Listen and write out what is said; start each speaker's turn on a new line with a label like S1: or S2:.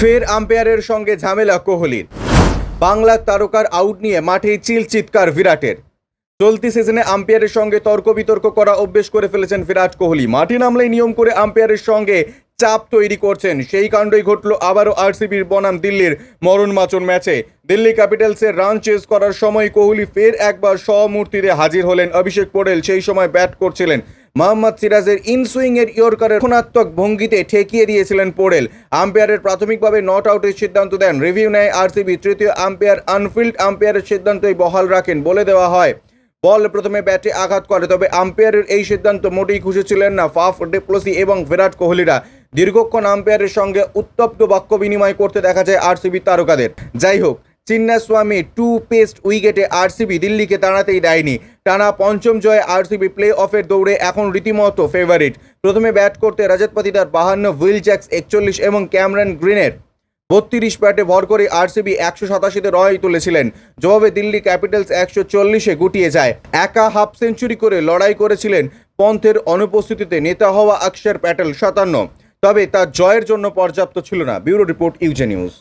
S1: ফের আম্পায়ারের সঙ্গে ঝামেলা কোহলির। বাংলার তারকার আউট নিয়ে মাঠে চিল চিৎকার বিরাটের। চলতি সিজনে আম্পায়ারের সঙ্গে তর্ক বিতর্ক করা অভ্যেস করে ফেলেছেন বিরাট কোহলি। মাঠে নামলেই নিয়ম করে আম্পায়ারের সঙ্গে চাপ তৈরি করছেন। সেই কাণ্ডই ঘটল আবারও আরসিবির বনাম দিল্লির মরণ মাচন ম্যাচে। দিল্লি ক্যাপিটালসের রান চেস করার সময় কোহলি ফের একবার স্বমূর্তিতে হাজির হলেন। অভিষেক পোড়েল সেই সময় ব্যাট করছিলেন মোহাম্মদ সিরাজের ইনসুইং এর ইয়র্কারের খুনাত্মক ভঙ্গিতে ঠেকিয়ে দিয়েছিলেন পোড়েল। আম্পায়ারের প্রাথমিকভাবে নট আউটের সিদ্ধান্ত দেন। রিভিউ নেয় আরসিবি। তৃতীয় আম্পায়ার আনফিল্ড আম্পায়ারের সিদ্ধান্তই বহাল রাখেন বলে দেওয়া হয়। বল প্রথমে ব্যাটে আঘাত করে, তবে আম্পায়ারের এই সিদ্ধান্ত মোটেই খুশি ছিলেন না ফাফ ডিপ্লোসি এবং বিরাট কোহলিরা। দীর্ঘক্ষণ আম্পায়ারের সঙ্গে উত্তপ্ত বাক্য বিনিময় করতে দেখা যায় আরসিবি তারকাদের। যাই হোক চিন্নাস্বামী টু পেস্ট উইকেটে আরসিবি দিল্লিকে তাড়াতেই দেয়নি। টানা পঞ্চম জয়ে আরসিবি প্লে অফের দৌড়ে এখন রীতিমতো ফেভারিট প্রথমে ব্যাট করতে রজত পাতিদার বাহান্ন উইল জ্যাক্স একচল্লিশ এবং ক্যামেরন গ্রিনের বত্রিশ ব্যাটে ভর করে আরসিবি একশো সাতাশিতে রয় তুলেছিলেন। জবাবে দিল্লি ক্যাপিটালস একশো চল্লিশে গুটিয়ে যায়। একা হাফ সেঞ্চুরি করে লড়াই করেছিলেন পন্থের অনুপস্থিতিতে নেতা হওয়া অক্ষর প্যাটেল সাতান্ন। তবে তা জয়ের জন্য পর্যাপ্ত ছিল না। ব্যুরো রিপোর্ট ইউজে নিউজ।